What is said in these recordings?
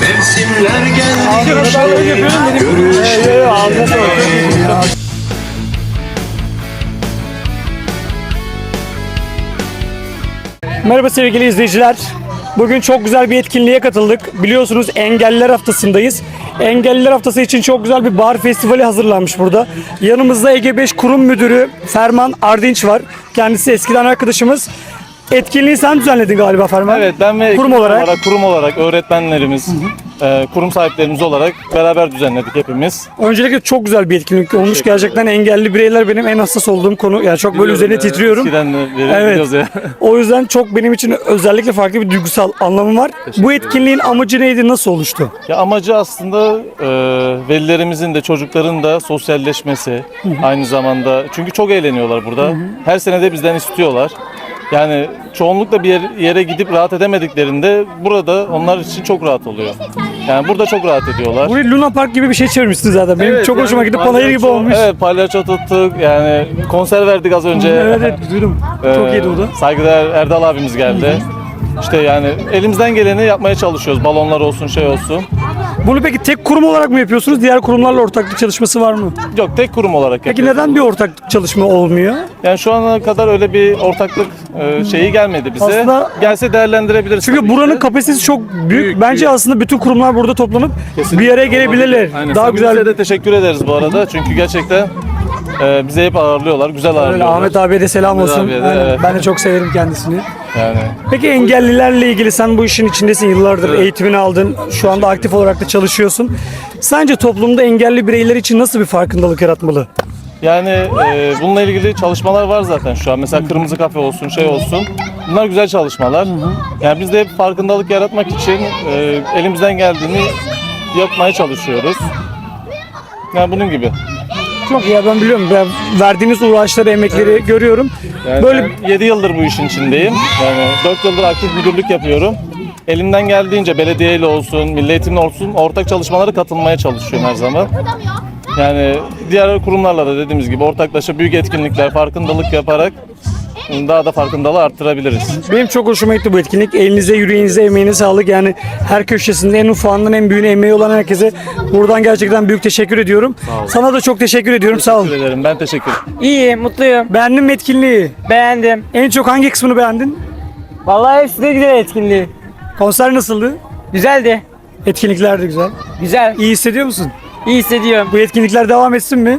Mevsimler geldi. Ee. Merhaba sevgili izleyiciler. Bugün çok güzel bir etkinliğe katıldık. Biliyorsunuz Engelliler Haftası'ndayız. Engelliler Haftası için çok güzel bir bar festivali hazırlanmış burada. Yanımızda Ege 5 Kurum Müdürü Ferman Ardinç var. Kendisi eskiden arkadaşımız. Etkinliği sen düzenledin galiba Ferman. Evet ben ve kurum ekip olarak. kurum olarak öğretmenlerimiz, e, kurum sahiplerimiz olarak beraber düzenledik hepimiz. Öncelikle çok güzel bir etkinlik olmuş. Gerçekten engelli bireyler benim en hassas olduğum konu. Yani çok böyle üzerine Biliyorum, e, titriyorum. Eskiden de beri Evet. biliyoruz ya. O yüzden çok benim için özellikle farklı bir duygusal anlamı var. Bu etkinliğin amacı neydi? Nasıl oluştu? ya amacı aslında e, velilerimizin de çocukların da sosyalleşmesi aynı zamanda. Çünkü çok eğleniyorlar burada. Her sene de bizden istiyorlar. Yani çoğunlukla bir yer- yere gidip rahat edemediklerinde burada onlar için çok rahat oluyor. Yani burada çok rahat ediyorlar. Burayı Luna Park gibi bir şey çevirmişsin zaten. Benim Evet, çok yani hoşuma gitti. Panayır gibi palyaço- olmuş. Evet palyaço tuttuk yani konser verdik az önce. Evet, evet duydum. Çok Ee, iyiydi o da. Saygıdeğer Erdal abimiz geldi. İşte yani elimizden geleni yapmaya çalışıyoruz. Balonlar olsun şey olsun. Bunu peki tek kurum olarak mı yapıyorsunuz? Diğer kurumlarla ortaklık çalışması var mı? Yok tek kurum olarak Peki yapıyoruz. neden bir ortaklık çalışma olmuyor? Yani şu ana kadar öyle bir ortaklık e, şeyi gelmedi bize. Aslında- Gelse değerlendirebiliriz. Çünkü tabii buranın ki. kapasitesi çok büyük. Büyük, Bence büyük. aslında bütün kurumlar burada toplanıp bir yere gelebilirler. Aynen. Daha Samimiyetle güzel. de teşekkür ederiz bu arada. Çünkü gerçekten e, bize hep ağırlıyorlar. Güzel Öyle, ağırlıyorlar. Ahmet abiye de selam Ahmet olsun. abiye de, Aynen. evet. Ben de çok severim kendisini. Yani Peki engellilerle ilgili sen bu işin içindesin yıllardır eğitimini aldın. Şu anda aktif olarak da çalışıyorsun. Sence toplumda engelli bireyler için nasıl bir farkındalık yaratmalı? Yani e, bununla ilgili çalışmalar var zaten şu an. Mesela kırmızı kafe olsun, şey olsun. Bunlar güzel çalışmalar. Yani biz de hep farkındalık yaratmak için e, elimizden geldiğini yapmaya çalışıyoruz. Yani bunun gibi. Çok ya ben biliyorum. Ben verdiğiniz uğraşları, emekleri görüyorum. Yani Böyle ben 7 yıldır bu işin içindeyim. Yani 4 yıldır aktif müdürlük yapıyorum. Elimden geldiğince belediyeyle olsun, milli eğitimle olsun ortak çalışmalara katılmaya çalışıyorum her zaman. Yani diğer kurumlarla da dediğimiz gibi ortaklaşa büyük etkinlikler, farkındalık yaparak daha da farkındalığı arttırabiliriz. benim çok hoşuma gitti bu etkinlik. Elinize, yüreğinize, emeğine sağlık. Yani her köşesinde en ufağından en büyüğüne emeği olan herkese buradan gerçekten büyük teşekkür ediyorum. Sana da çok teşekkür ediyorum. Sağ ol. Teşekkür ederim. Ben teşekkür ederim. İyi, mutluyum. Beğendin mi etkinliği? Beğendim. En çok hangi kısmını beğendin? Vallahi hepsi de güzel etkinliği. Konser nasıldı? Güzeldi. Etkinlikler de güzel. Güzel. İyi hissediyor musun? İyi hissediyorum. Bu etkinlikler devam etsin mi?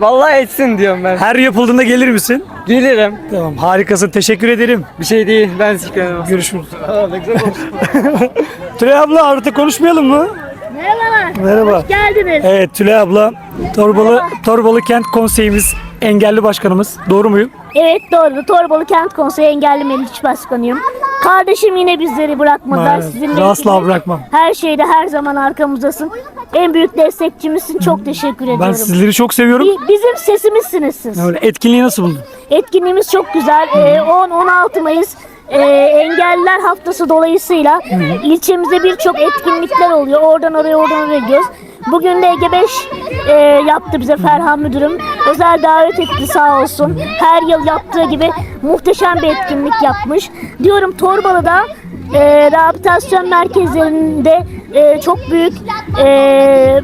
Vallahi etsin diyorum ben. Her yapıldığında gelir misin? Gelirim. Tamam harikasın. Teşekkür ederim. Bir şey değil. Ben ederim. Görüşürüz. Tülay abla artık konuşmayalım mı? Merhabalar. Merhaba. Hoş geldiniz. Evet Tülay abla Torbalı Torbalı Kent Konseyimiz engelli başkanımız. Doğru muyum? Evet doğru. Torbalı Kent Konseyi Engelli Meclis Başkanıyım. Kardeşim yine bizleri bırakmadılar. Maalesef. Sizinle Asla bırakmam. Her şeyde her zaman arkamızdasın. En büyük destekçimizsin. Çok teşekkür ediyorum. Ben sizleri çok seviyorum. Bi- Bizim sesimizsiniz siz. Öyle etkinliği nasıl buldun? Etkinliğimiz çok güzel. Ee, 10-16 Mayıs e, Engelliler Haftası dolayısıyla ilçemizde birçok etkinlikler oluyor. Oradan oraya oradan oraya gidiyoruz. Bugün de Ege 5 e, yaptı bize Ferhan Müdürüm. Özel davet etti sağ olsun. Her yıl yaptığı gibi muhteşem bir etkinlik yapmış. Diyorum Torbalı'da e, rehabilitasyon merkezlerinde e, çok büyük e,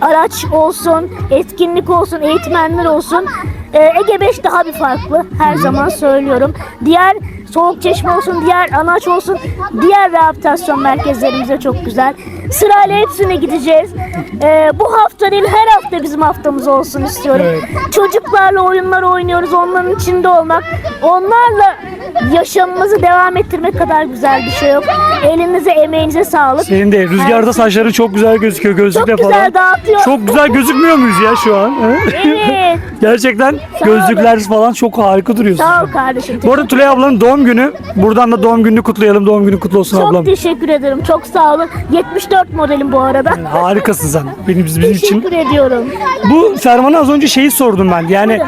araç olsun, etkinlik olsun, eğitmenler olsun. Ee, Ege 5 daha bir farklı. Her zaman söylüyorum. Diğer soğuk çeşme olsun, diğer anaç olsun, diğer rehabilitasyon merkezlerimize çok güzel. Sırayla hepsine gideceğiz. Ee, bu hafta değil, her hafta bizim haftamız olsun istiyorum. Çocuklarla oyunlar oynuyoruz, onların içinde olmak. Onlarla yaşamımızı devam ettirmek kadar güzel bir şey yok. Elinize, emeğinize sağlık. Senin de rüzgarda saçların çok güzel gözüküyor gözlükle Çok güzel falan. dağıtıyor. Çok güzel gözükmüyor muyuz ya şu an? Evet. Gerçekten gözlükler falan çok harika duruyorsun. Sağ ol kardeşim. Bu arada Tülay ablanın doğum günü. Buradan da doğum gününü kutlayalım. Doğum günü kutlu olsun Çok ablam. teşekkür ederim. Çok sağ olun. 74 modelim bu arada. Harikasın sen. Benim, bizim için. Teşekkür ediyorum. Bu Ferman'a az önce şeyi sordum ben. Yani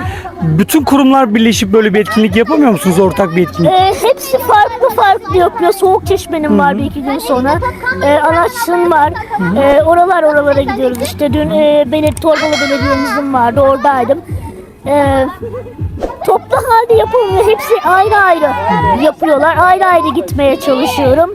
bütün kurumlar birleşip böyle bir etkinlik yapamıyor musunuz? Ortak bir etkinlik. Ee, hepsi farklı farklı yapıyor. Soğuk çeşmenin var bir iki gün sonra. Ee, Anaç'ın var. Ee, oralar oralara gidiyoruz işte. Dün e, belediye, Torbalı Belediye'mizin vardı. Oradaydım. Ee, toplu halde yapılmıyor. Hepsi ayrı ayrı yapıyorlar. Ayrı ayrı gitmeye çalışıyorum.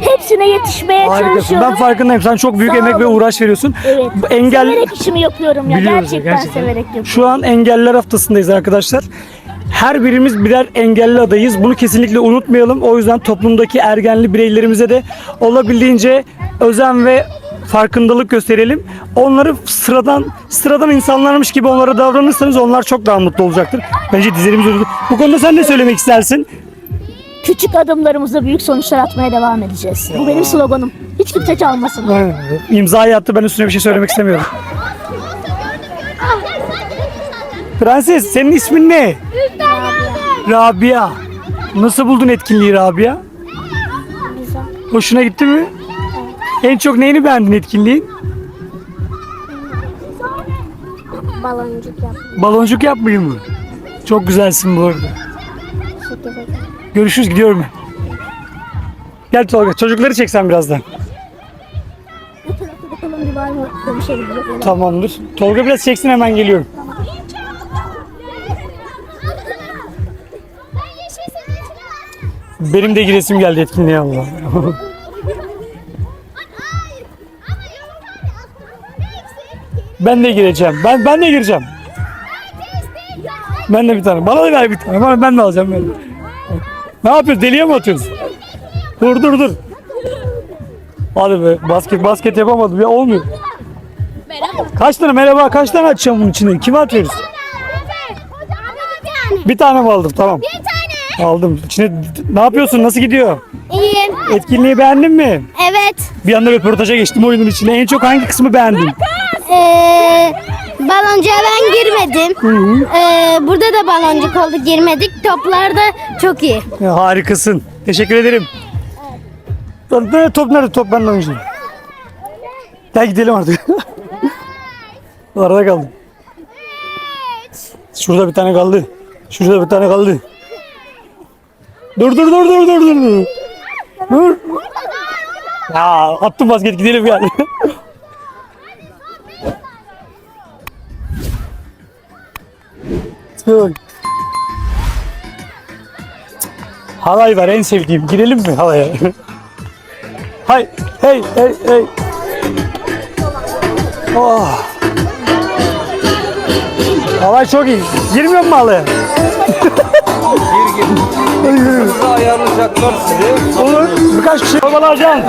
Hepsine yetişmeye Harikasın. çalışıyorum. Ben farkındayım. Sen çok büyük Sağ emek ve olun. uğraş veriyorsun. Evet. Engel Severek işimi yapıyorum ya. Biliyoruz ya, gerçekten, severek yapıyorum. Şu an engeller haftasındayız arkadaşlar. Her birimiz birer engelli adayız. Bunu kesinlikle unutmayalım. O yüzden toplumdaki ergenli bireylerimize de olabildiğince özen ve farkındalık gösterelim. Onları sıradan sıradan insanlarmış gibi onlara davranırsanız onlar çok daha mutlu olacaktır. Bence dizlerimiz uyudu. Bu konuda sen ne söylemek istersin? Küçük adımlarımızla büyük sonuçlar atmaya devam edeceğiz. Bu benim sloganım. Hiç kimse çalmasın. İmzayı attı. Ben üstüne bir şey söylemek istemiyorum. Prenses senin ismin ne? Rabia. Nasıl buldun etkinliği Rabia? Güzel. Hoşuna gitti mi? En çok neyini beğendin etkinliğin? Baloncuk yap. Baloncuk yapmayayım mı? Çok güzelsin bu arada. Görüşürüz gidiyorum ben. Gel Tolga çocukları çeksen birazdan. Bu tarafta bakalım bir var mı konuşabilecek. Tamamdır. Tolga biraz çeksin hemen geliyorum. Benim de giresim geldi etkinliğe Allah. ben de gireceğim. Ben ben de gireceğim. Ben de bir tane. Bana da ver bir tane. Bana, ben de alacağım ben. de. Ne yapıyorsun? Deliye mi atıyorsun? Dur dur dur. Hadi be. Basket basket yapamadım ya olmuyor. Kaç tane merhaba kaç tane atacağım bunun içine? Kime atıyoruz? Bir tane mi aldım? Tamam. Aldım. İçine ne yapıyorsun? Nasıl gidiyor? İyiyim. Etkinliği beğendin mi? Evet. Bir anda röportaja geçtim oyunun içine. En çok hangi kısmı beğendin? Ee, baloncuğa ben girmedim. Ee, burada da baloncuk oldu girmedik. Toplar da çok iyi. Ya, harikasın. Teşekkür ederim. Nerede? Top nerede? Top ben de oynayacağım. Gel gidelim artık. Arada kaldım. Şurada bir tane kaldı. Şurada bir tane kaldı. Dur dur dur dur dur dur. Dur. Ya attım basket gidelim gel. Dur. Halay var en sevdiğim. Girelim mi halaya? Hay, hey, hey, hey. Oh. Halay çok iyi. Girmiyor mu halaya? ayarlayacaklar sizi. Olur. Birkaç kişi alacağım.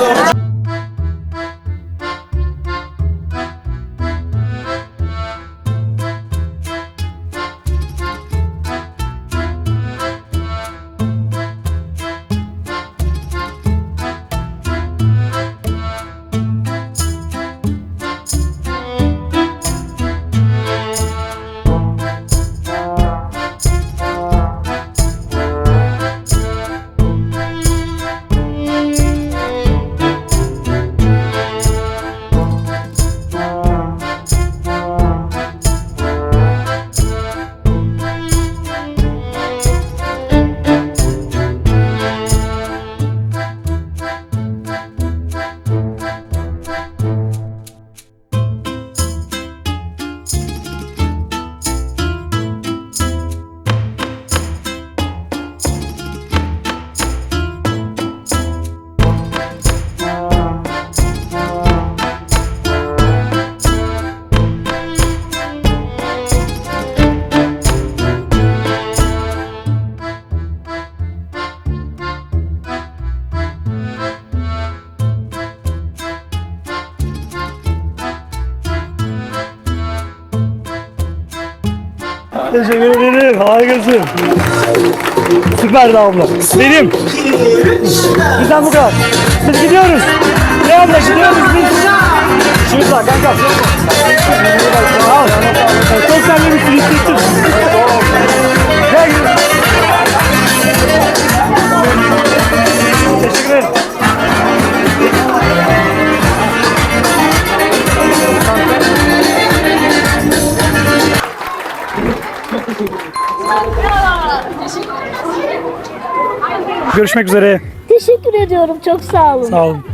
Teşekkür ederim. Harikasın. Süperdi abla. Benim. Bizden bu kadar. Biz gidiyoruz. Ne abla gidiyoruz biz. Şurada kanka. Al. Çok sen bir hissettim. Gel gidiyoruz. Teşekkür ederim. Görüşmek üzere. Teşekkür ediyorum. Çok sağ olun. Sağ olun.